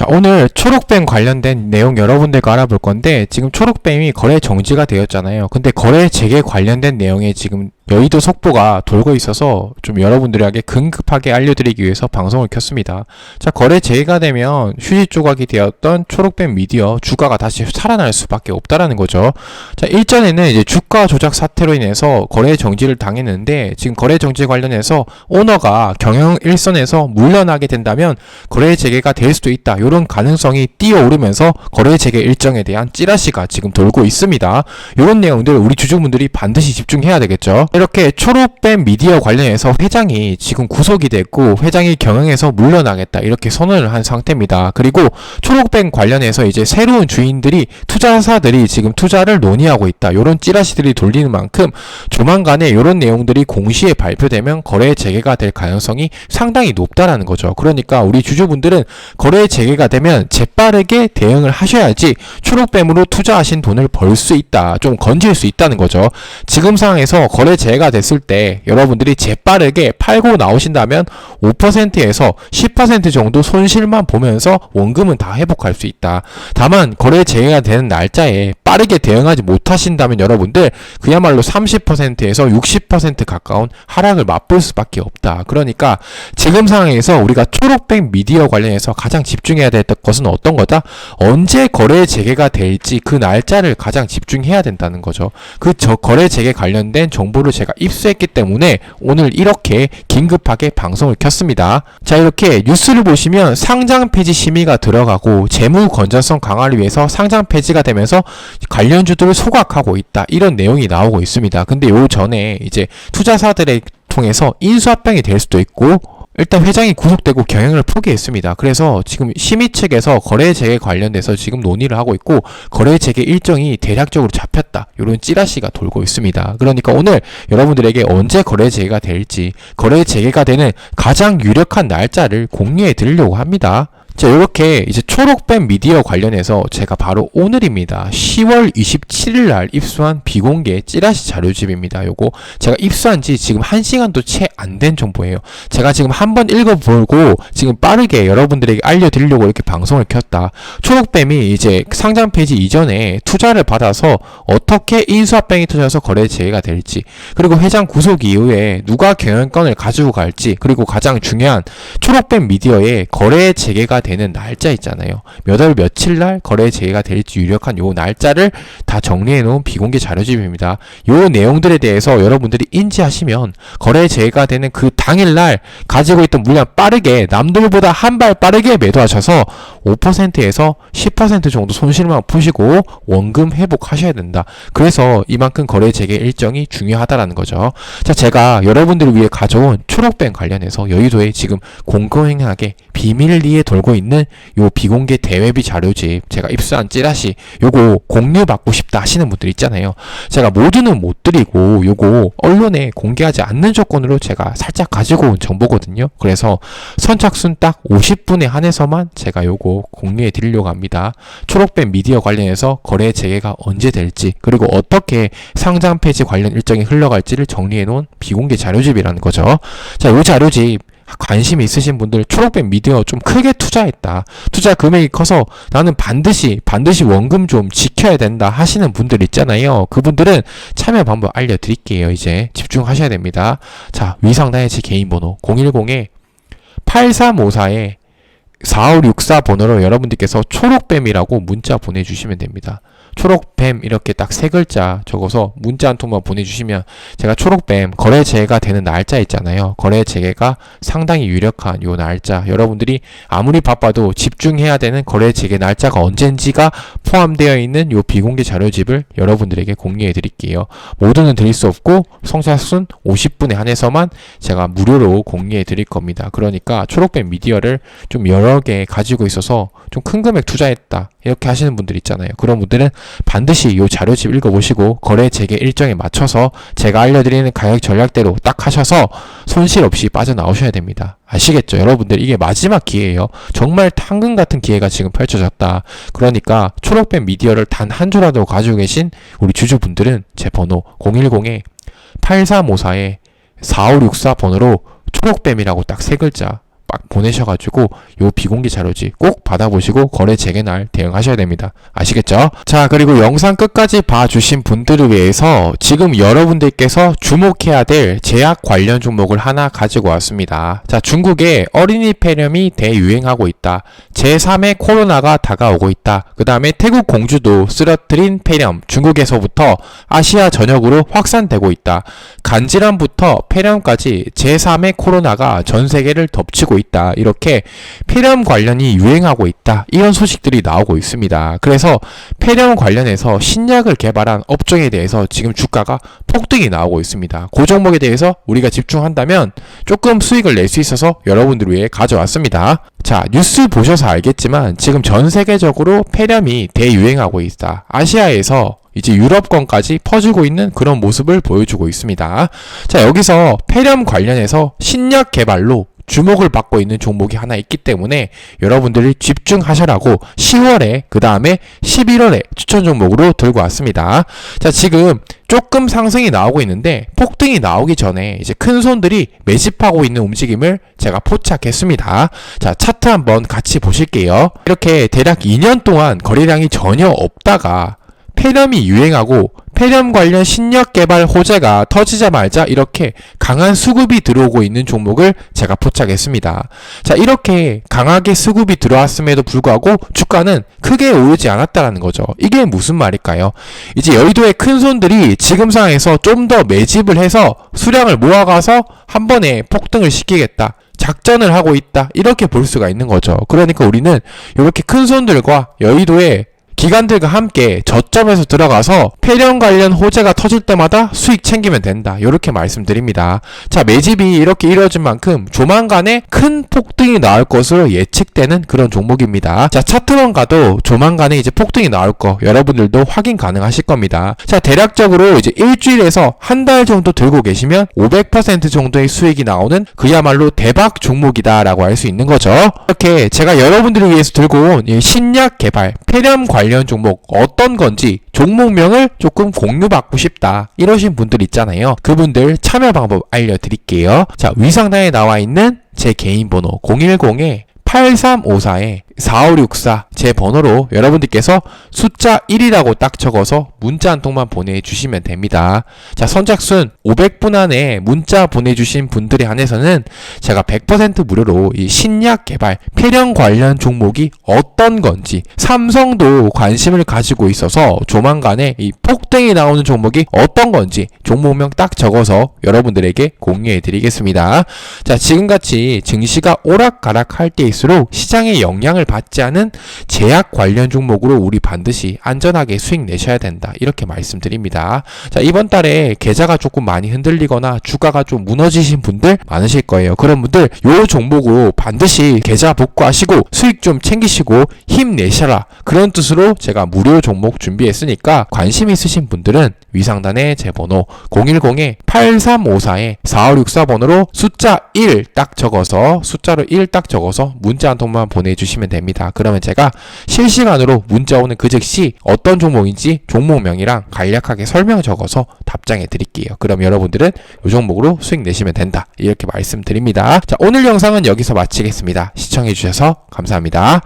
자, 오늘 초록뱀 관련된 내용 여러분들과 알아볼 건데, 지금 초록뱀이 거래 정지가 되었잖아요. 근데 거래 재개 관련된 내용에 지금 여의도 속보가 돌고 있어서 좀 여러분들에게 긴급하게 알려드리기 위해서 방송을 켰습니다. 자, 거래 재개가 되면 휴지 조각이 되었던 초록뱀 미디어 주가가 다시 살아날 수밖에 없다라는 거죠. 자, 일전에는 이제 주가 조작 사태로 인해서 거래 정지를 당했는데, 지금 거래 정지 관련해서 오너가 경영 일선에서 물러나게 된다면 거래 재개가 될 수도 있다. 이런 가능성이 뛰어오르면서 거래 재개 일정에 대한 찌라시가 지금 돌고 있습니다. 이런 내용들 우리 주주분들이 반드시 집중해야 되겠죠. 이렇게 초록뱀 미디어 관련해서 회장이 지금 구속이 됐고 회장이 경영에서 물러나겠다 이렇게 선언을 한 상태입니다. 그리고 초록뱀 관련해서 이제 새로운 주인들이 투자사들이 지금 투자를 논의하고 있다. 이런 찌라시들이 돌리는 만큼 조만간에 이런 내용들이 공시에 발표되면 거래 재개가 될 가능성이 상당히 높다라는 거죠. 그러니까 우리 주주분들은 거래 재개가 되면 재빠르게 대응을 하셔야지 초록뱀으로 투자하신 돈을 벌 수 있다. 좀 건질 수 있다는 거죠. 지금 상황에서 거래 재개 가 됐을 때 여러분들이 재빠르게 팔고 나오신다면 5%에서 10% 정도 손실만 보면서 원금은 다 회복할 수 있다. 다만 거래 재개가 되는 날짜에 빠르게 대응하지 못하신다면 여러분들 그야말로 30%에서 60% 가까운 하락을 맛볼 수밖에 없다. 그러니까 지금 상황에서 우리가 초록백 미디어 관련해서 가장 집중해야 될 것은 어떤 거다? 언제 거래 재개가 될지 그 날짜를 가장 집중해야 된다는 거죠. 그저 거래 재개 관련된 정보를 제가 입수했기 때문에 오늘 이렇게 긴급하게 방송을 켰습니다. 자 이렇게 뉴스를 보시면 상장 폐지 심의가 들어가고 재무 건전성 강화를 위해서 상장 폐지가 되면서 관련주들을 소각하고 있다 이런 내용이 나오고 있습니다. 근데 요 전에 이제 투자사들의 통해서 인수합병이 될 수도 있고 일단 회장이 구속되고 경영을 포기했습니다. 그래서 지금 심의 측에서 거래 재개 관련돼서 지금 논의를 하고 있고 거래 재개 일정이 대략적으로 잡혔다. 이런 찌라시가 돌고 있습니다. 그러니까 오늘 여러분들에게 언제 거래 재개가 될지 거래 재개가 되는 가장 유력한 날짜를 공유해 드리려고 합니다. 자, 이렇게 이제 초록뱀 미디어 관련해서 제가 바로 오늘입니다. 10월 27일 날 입수한 비공개 찌라시 자료집입니다. 요거 제가 입수한 지 지금 1시간도 채 안 된 정보예요. 제가 지금 한번 읽어보고 지금 빠르게 여러분들에게 알려드리려고 이렇게 방송을 켰다. 초록뱀이 이제 상장 폐지 이전에 투자를 받아서 어떻게 인수합병이 터져서 거래 재개가 될지 그리고 회장 구속 이후에 누가 경영권을 가지고 갈지 그리고 가장 중요한 초록뱀 미디어의 거래 재개가 되는 날짜 있잖아요. 몇 월 며칠 날 거래 재개가 될지 유력한 요 날짜를 다 정리해 놓은 비공개 자료집입니다. 요 내용들에 대해서 여러분들이 인지하시면 거래 재개가 되는 그 당일 날 가지고 있던 물량 빠르게 남들보다 한 발 빠르게 매도하셔서 5%에서 10% 정도 손실만 푸시고 원금 회복하셔야 된다. 그래서 이만큼 거래 재개 일정이 중요하다라는 거죠. 자, 제가 여러분들을 위해 가져온 초록뱅 관련해서 여의도에 지금 공공행하게 비밀리에 돌고 있는 요 비공개 대외비 자료집 제가 입수한 찌라시 요거 공유 받고 싶다 하시는 분들 있잖아요. 제가 모두는 못 드리고 요거 언론에 공개하지 않는 조건으로 제가 살짝 가지고 온 정보거든요. 그래서 선착순 딱 50분에 한해서만 제가 요거 공유해 드리려고 합니다. 초록뱀 미디어 관련해서 거래 재개가 언제 될지 그리고 어떻게 상장 폐지 관련 일정이 흘러갈지를 정리해 놓은 비공개 자료집이라는 거죠. 자, 요 자료집 관심 있으신 분들 초록뱀 미디어 좀 크게 투자했다. 투자 금액이 커서 나는 반드시 반드시 원금 좀 지켜야 된다 하시는 분들 있잖아요. 그분들은 참여 방법 알려드릴게요. 이제 집중하셔야 됩니다. 자 위상나의 제 개인 번호 010에 8354에 4564 번호로 여러분들께서 초록뱀이라고 문자 보내주시면 됩니다. 초록뱀 이렇게 딱 세 글자 적어서 문자 한 통만 보내주시면 제가 초록뱀 거래 재개가 되는 날짜 있잖아요. 거래 재개가 상당히 유력한 요 날짜 여러분들이 아무리 바빠도 집중해야 되는 거래 재개 날짜가 언젠지가 포함되어 있는 요 비공개 자료집을 여러분들에게 공유해 드릴게요. 모두는 드릴 수 없고 성사순 50분에 한해서만 제가 무료로 공유해 드릴 겁니다. 그러니까 초록뱀 미디어를 좀 여러 개 가지고 있어서 좀 큰 금액 투자했다 이렇게 하시는 분들 있잖아요. 그런 분들은 반드시 이 자료집 읽어보시고 거래 재개 일정에 맞춰서 제가 알려드리는 가격 전략대로 딱 하셔서 손실 없이 빠져나오셔야 됩니다. 아시겠죠? 여러분들 이게 마지막 기회예요. 정말 당근 같은 기회가 지금 펼쳐졌다. 그러니까 초록뱀 미디어를 단한 조라도 가지고 계신 우리 주주분들은 제 번호 010에 8354에 4564 번호로 초록뱀이라고 딱 세 글자 막 보내셔가지고 요 비공개 자료지 꼭 받아보시고 거래 재개 날 대응하셔야 됩니다. 아시겠죠? 자 그리고 영상 끝까지 봐주신 분들을 위해서 지금 여러분들께서 주목해야 될 제약 관련 종목을 하나 가지고 왔습니다. 자 중국에 어린이 폐렴이 대유행하고 있다. 제3의 코로나가 다가오고 있다. 그 다음에 태국 공주도 쓰러뜨린 폐렴 중국에서부터 아시아 전역으로 확산되고 있다. 간질환부터 폐렴까지 제3의 코로나가 전 세계를 덮치고 있다. 이렇게 폐렴 관련이 유행하고 있다. 이런 소식들이 나오고 있습니다. 그래서 폐렴 관련해서 신약을 개발한 업종에 대해서 지금 주가가 폭등이 나오고 있습니다. 그 종목에 대해서 우리가 집중한다면 조금 수익을 낼 수 있어서 여러분들 위해 가져왔습니다. 자, 뉴스 보셔서 알겠지만 지금 전 세계적으로 폐렴이 대유행하고 있다. 아시아에서 이제 유럽권까지 퍼지고 있는 그런 모습을 보여주고 있습니다. 자, 여기서 폐렴 관련해서 신약 개발로 주목을 받고 있는 종목이 하나 있기 때문에 여러분들이 집중하셔라고 10월에 그 다음에 11월에 추천 종목으로 들고 왔습니다. 자 지금 조금 상승이 나오고 있는데 폭등이 나오기 전에 이제 큰 손들이 매집하고 있는 움직임을 제가 포착했습니다. 자 차트 한번 같이 보실게요. 이렇게 대략 2년 동안 거래량이 전혀 없다가 폐렴이 유행하고 폐렴 관련 신약 개발 호재가 터지자마자 이렇게 강한 수급이 들어오고 있는 종목을 제가 포착했습니다. 자, 이렇게 강하게 수급이 들어왔음에도 불구하고 주가는 크게 오르지 않았다라는 거죠. 이게 무슨 말일까요? 이제 여의도의 큰 손들이 지금 상황에서 좀 더 매집을 해서 수량을 모아가서 한 번에 폭등을 시키겠다. 작전을 하고 있다. 이렇게 볼 수가 있는 거죠. 그러니까 우리는 이렇게 큰 손들과 여의도의 기관들과 함께 저점에서 들어가서 폐렴 관련 호재가 터질 때마다 수익 챙기면 된다. 이렇게 말씀드립니다. 자, 매집이 이렇게 이루어진 만큼 조만간에 큰 폭등이 나올 것으로 예측되는 그런 종목입니다. 자, 차트만 가도 조만간에 이제 폭등이 나올 거 여러분들도 확인 가능하실 겁니다. 자, 대략적으로 이제 일주일에서 한 달 정도 들고 계시면 500% 정도의 수익이 나오는 그야말로 대박 종목이다라고 할 수 있는 거죠. 이렇게 제가 여러분들을 위해서 들고 온이 신약 개발, 폐렴 관련 종목 어떤 건지 종목명을 조금 공유받고 싶다 이러신 분들 있잖아요. 그분들 참여 방법 알려드릴게요. 자 위상단에 나와 있는 제 개인 번호 010에 8354에 4564 제 번호로 여러분들께서 숫자 1이라고 딱 적어서 문자 한 통만 보내주시면 됩니다. 자, 선착순 500분 안에 문자 보내주신 분들에 한해서는 제가 100% 무료로 이 신약 개발, 폐렴 관련 종목이 어떤 건지 삼성도 관심을 가지고 있어서 조만간에 이 폭등이 나오는 종목이 어떤 건지 종목명 딱 적어서 여러분들에게 공유해 드리겠습니다. 자, 지금같이 증시가 오락가락 할 때일수록 시장의 영향을 받지 않은 제약 관련 종목으로 우리 반드시 안전하게 수익 내셔야 된다. 이렇게 말씀드립니다. 자, 이번 달에 계좌가 조금 많이 흔들리거나 주가가 좀 무너지신 분들 많으실 거예요. 그런 분들 요 종목으로 반드시 계좌 복구하시고 수익 좀 챙기시고 힘내셔라. 그런 뜻으로 제가 무료 종목 준비했으니까 관심 있으신 분들은 위상단의 제 번호 010에 8354에 4564번으로 숫자 1 딱 적어서 숫자로 1 딱 적어서 문자 한 통만 보내주시면 됩니다. 그러면 제가 실시간으로 문자 오는 그 즉시 어떤 종목인지 종목명이랑 간략하게 설명 적어서 답장해 드릴게요. 그럼 여러분들은 이 종목으로 수익 내시면 된다. 이렇게 말씀드립니다. 자, 오늘 영상은 여기서 마치겠습니다. 시청해 주셔서 감사합니다.